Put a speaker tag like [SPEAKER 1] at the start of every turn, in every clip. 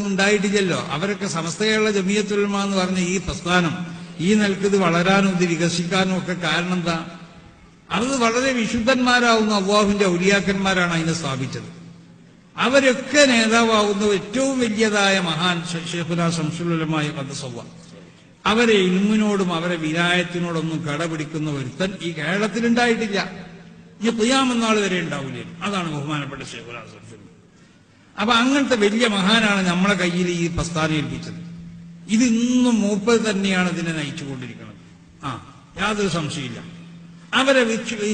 [SPEAKER 1] ഉണ്ടായിട്ടില്ലല്ലോ അവരൊക്കെ സമസ്തയുള്ള ജമിയത്തുൽമ എന്ന് പറഞ്ഞ ഈ പ്രസ്ഥാനം ഈ നിലക്കിത് വളരാനും ഇത് വികസിക്കാനും ഒക്കെ കാരണം എന്താ? അത് വളരെ വിശുദ്ധന്മാരാവുന്ന അള്ളാഹുവിന്റെ ഔലിയാക്കന്മാരാണ് അതിനെ സ്ഥാപിച്ചത്. അവരൊക്കെ നേതാവാകുന്ന ഏറ്റവും വലിയതായ മഹാൻ ഷെയ്ഖുല ശംസുലമായ പദസവ അവരെ ഇൽമിനോടും അവരെ വിരായത്തിനോടൊന്നും കടപിടിക്കുന്ന ഒരുത്തൻ ഈ കേരളത്തിലുണ്ടായിട്ടില്ല. ഇനി പുയാമെന്നാൾ വരെ ഉണ്ടാവില്ല അതാണ് ബഹുമാനപ്പെട്ട ഷെയ്ഖുല ശംസുൽ അപ്പൊ അങ്ങനത്തെ വലിയ മഹാനാണ് നമ്മളെ കയ്യിൽ ഈ പ്രസ്ഥാനം ഏൽപ്പിച്ചത്. ഇത് ഇന്നും മൂപ്പത് തന്നെയാണ് ഇതിനെ നയിച്ചുകൊണ്ടിരിക്കുന്നത്. ആ യാതൊരു സംശയമില്ല അവരെ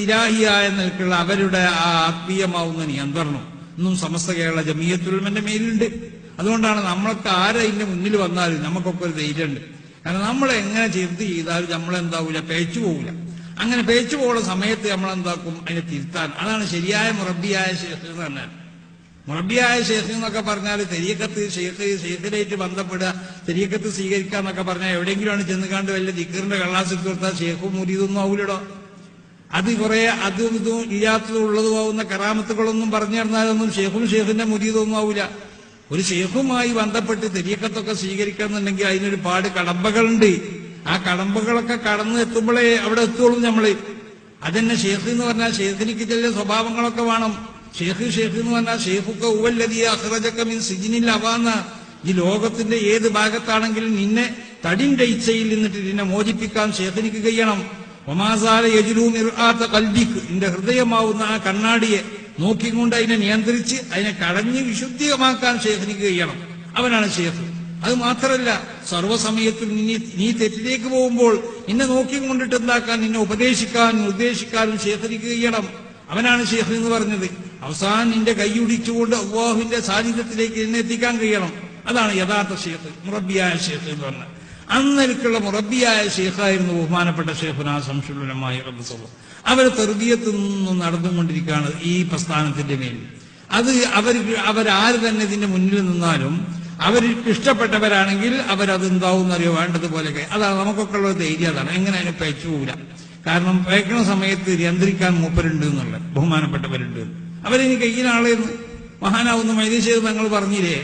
[SPEAKER 1] ഇലാഹിയായ നിലക്കുള്ള അവരുടെ ആ ആത്മീയമാവുന്ന നിയന്ത്രണം ഇന്നും സമസ്ത കേരള ജമീയത്തുൽമന്റെ മേലുണ്ട് അതുകൊണ്ടാണ് നമ്മൾക്ക് ആരെ ഇതിന്റെ മുന്നിൽ വന്നാലും നമുക്കൊക്കെ ഒരു ധൈര്യമുണ്ട്. കാരണം നമ്മൾ എങ്ങനെ ചെറുത് ചെയ്താലും നമ്മളെന്താവൂല പേച്ചു പോവില്ല അങ്ങനെ പേച്ചു പോകുന്ന സമയത്ത് നമ്മളെന്താക്കും? അതിനെ തിരുത്താൻ. അതാണ് ശരിയായ മുറബിയായ ശേഷം തന്നെ മുറബിയായ ഷെയ്ഖ് എന്നൊക്കെ പറഞ്ഞാൽ തെരിയക്കത്ത് ഷെയ്ഖ് ഷെയ്ഖിനായിട്ട് ബന്ധപ്പെടുക തെരിയക്കത്ത് സ്വീകരിക്കുക എന്നൊക്കെ പറഞ്ഞാൽ എവിടെയെങ്കിലുമാണ് ചെന്ന് കണ്ട് വല്ല ദിക്കറിന്റെ കള്ളാസിൽ തീർത്താൽ ഷെയ്ഖും മുരീതൊന്നും ആവൂലടോ. അത് കുറെ അതും ഇതും ഇല്ലാത്തതും ഉള്ളതും ആവുന്ന കറാമത്തുകളൊന്നും പറഞ്ഞു തന്നാലൊന്നും ഷെയ്ഖും ഷെയ്ഖിന്റെ മുരീതൊന്നും ആവൂല. ഒരു ഷെയ്ഖുമായി ബന്ധപ്പെട്ട് തെരിയക്കത്തൊക്കെ സ്വീകരിക്കണമെന്നുണ്ടെങ്കിൽ അതിനൊരു പാട് കടമ്പകളുണ്ട്. ആ കടമ്പകളൊക്കെ കടന്നു എത്തുമ്പോഴേ അവിടെ എത്തുള്ളൂ നമ്മൾ. അതന്നെ ഷെയ്ഖ് എന്ന് പറഞ്ഞാൽ ഷെയ്ഖിനിക്ക് ചില സ്വഭാവങ്ങളൊക്കെ വേണം. ഷെയ്ഖ് ഷെയ്ഖ് എന്ന് പറഞ്ഞാൽ ഷെയ്ഖുക്ക ഉവല്ലതി അഹ്റജക്ക മീൻ സിജിനിൽ അവാന്ന ഈ ലോകത്തിന്റെ ഏത് ഭാഗത്താണെങ്കിലും നിന്നെ തടിന്റെ ഇച്ഛയിൽ നിന്നിട്ട് നിന്നെ മോചിപ്പിക്കാൻ ഷെയ്ഖിനിക്ക് കഴിയണം. ഒമാസാല യജുലൂ മിർആത്ത കൽബിക്ക് നിന്റെ ഹൃദയമാവുന്ന ആ കണ്ണാടിയെ നോക്കിക്കൊണ്ട് അതിനെ നിയന്ത്രിച്ച് അതിനെ കടഞ്ഞ് വിശുദ്ധിയമാക്കാൻ ഷെയ്ഖിനിക്ക് കഴിയണം. അവനാണ് ഷെയ്ഖ് അത് മാത്രമല്ല സർവസമയത്തും നീ നീ തെറ്റിലേക്ക് പോകുമ്പോൾ നിന്നെ നോക്കിക്കൊണ്ടിട്ട് എന്താക്കാൻ നിന്നെ ഉപദേശിക്കാനും നിർദ്ദേശിക്കാനും ഷെയ്ഖിനിക്ക് കഴിയണം. അവനാണ് ഷെയ്ഖ് എന്ന് പറഞ്ഞത്. അവസാനം നിന്റെ കൈയുടിച്ചുകൊണ്ട് അള്ളാഹുവിന്റെ സാന്നിധ്യത്തിലേക്ക് എന്നെ എത്തിക്കാൻ കഴിയണം. അതാണ് യഥാർത്ഥ ഷെയ്ഖ് മുറബിയായ ഷെയ്ഖ് എന്ന് പറഞ്ഞത് അന്നേക്കുള്ള മുറബിയായ ഷെയ്ഖായിരുന്നു ബഹുമാനപ്പെട്ട ഷെയ്ഖുന സംശുലമായ റബ്ബുസവ അവർ തെർബിയത്ത് നിന്നും നടന്നുകൊണ്ടിരിക്കുകയാണ് ഈ പ്രസ്ഥാനത്തിന്റെ മേൽ. അത് അവർ അവരാര് തന്നെ ഇതിന്റെ മുന്നിൽ നിന്നാലും അവർക്ക് ഇഷ്ടപ്പെട്ടവരാണെങ്കിൽ അവരതെന്താവും എന്നറിയോ വേണ്ടതുപോലെയൊക്കെ. അതാണ് നമുക്കൊക്കെ ഉള്ള ധൈര്യം അതാണ്. എങ്ങനെ അതിനെ പയച്ചു പോകില്ല കാരണം പയക്കണ സമയത്ത് നിയന്ത്രിക്കാൻ മൂപ്പരുണ്ട് എന്നുള്ള ബഹുമാനപ്പെട്ടവരുണ്ട്. അവരെനി കയ്യിനാളെന്ന് മഹാനാവുന്ന മൈതീശ്വരി തങ്ങൾ പറഞ്ഞില്ലേ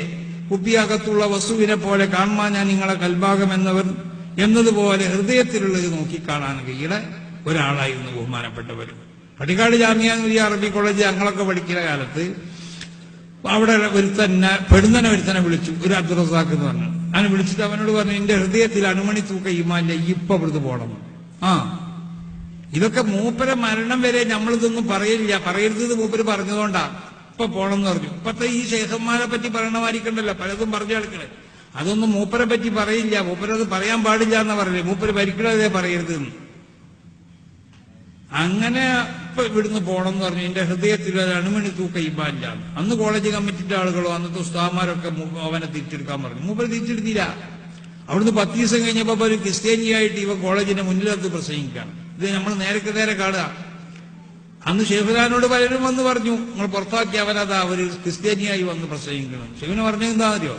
[SPEAKER 1] കുപ്പിയകത്തുള്ള വസ്തുവിനെ പോലെ കാണുവാൻ ഞാൻ നിങ്ങളെ കൽഭാഗം എന്നവർ എന്നതുപോലെ ഹൃദയത്തിലുള്ളത് നോക്കിക്കാണാൻ കയ്യിലെ ഒരാളായിരുന്നു ബഹുമാനപ്പെട്ടവർ പടിക്കാട് ജാമ്യ നൂരി അറബി കോളേജ് ഞങ്ങളൊക്കെ പഠിക്കുന്ന കാലത്ത് അവിടെ ഒരുത്തന്നെ പെടുന്നനെ ഒരുത്തനെ വിളിച്ചു ഒരു അബ്ദുൾ റസാഖ് എന്ന് പറഞ്ഞു. അവനെ വിളിച്ചിട്ട് അവനോട് പറഞ്ഞു എന്റെ ഹൃദയത്തിൽ അണുമണി തൂക്ക ഇമാല്ല ഇപ്പൊ ഇവിടുന്ന് പോണം. ആ ഇതൊക്കെ മൂപ്പരെ മരണം വരെ നമ്മളിതൊന്നും പറയില്ല. പറയരുത് മൂപ്പര് പറഞ്ഞതുകൊണ്ടാ. ഇപ്പൊ പോണം എന്ന് പറഞ്ഞു. ഇപ്പത്തെ ഈ ശേഖന്മാരെ പറ്റി പറയണമായിരിക്കണ്ടല്ലോ. പലതും പറഞ്ഞു കിടക്കണേ അതൊന്നും മൂപ്പരെ പറ്റി പറയില്ല. മൂപ്പരത് പറയാൻ പാടില്ല എന്ന് പറഞ്ഞു മൂപ്പര് ഭരിക്കണതേ പറയരുത് എന്ന് അങ്ങനെ ഇപ്പൊ ഇവിടുന്ന് പോണം എന്ന് പറഞ്ഞു. എന്റെ ഹൃദയത്തിൽ ഒരു അണുമണി തൂക്ക ഇമ്പാല്ല അന്ന് കോളേജ് കമ്മിറ്റിന്റെ ആളുകളോ അന്നത്തെ ഉസ്താമാരൊക്കെ അവനെ തിരിച്ചെടുക്കാൻ പറഞ്ഞു. മൂപ്പര് തിരിച്ചെടുത്തില്ല. അവിടുന്ന് പത്ത് ദിവസം കഴിഞ്ഞപ്പോ ഒരു ക്രിസ്ത്യാനിയായിട്ട് ഇവ കോളേജിന്റെ മുന്നിലത്ത് പ്രസംഗിക്കുകയാണ് ഇത് നമ്മൾ നേരത്തെ നേരെ കാണുക. അന്ന് ഷെയ്ഖുലാനോട് പലരും വന്ന് പറഞ്ഞു നിങ്ങൾ പുറത്താക്കി അവനതാ ഒരു ക്രിസ്ത്യാനിയായി വന്ന് പ്രസംഗിക്കണം ഷെയ്ഖിന് പറഞ്ഞു എന്താ അറിയോ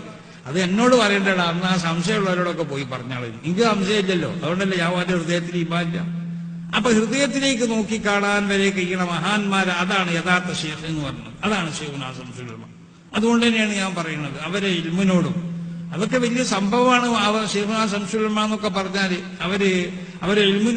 [SPEAKER 1] അത് എന്നോട് പറയണ്ടടാ അന്ന് ആ സംശയമുള്ളവരോടൊക്കെ പോയി പറഞ്ഞാളെ. എനിക്ക് സംശയമില്ലല്ലോ അതുകൊണ്ടല്ലേ യാവാന്റെ ഹൃദയത്തിൽ ഇമാല്ല അപ്പൊ ഹൃദയത്തിലേക്ക് നോക്കിക്കാണാൻ വരെ കഴിയണ മഹാന്മാർ അതാണ് യഥാർത്ഥ ഷേഖ് എന്ന് പറഞ്ഞത്. അതാണ് ഷെഫിന് ആ സംശയമുള്ള. അതുകൊണ്ട് തന്നെയാണ് ഞാൻ പറയുന്നത് അവരെ ഇൽമിനോടും. അതൊക്കെ വലിയ സംഭവമാണ് അവർ ഷെയ്ഖുനാ സംശയമുള്ള എന്നൊക്കെ പറഞ്ഞാൽ അവർ അവരെ ഇൽമിനോട്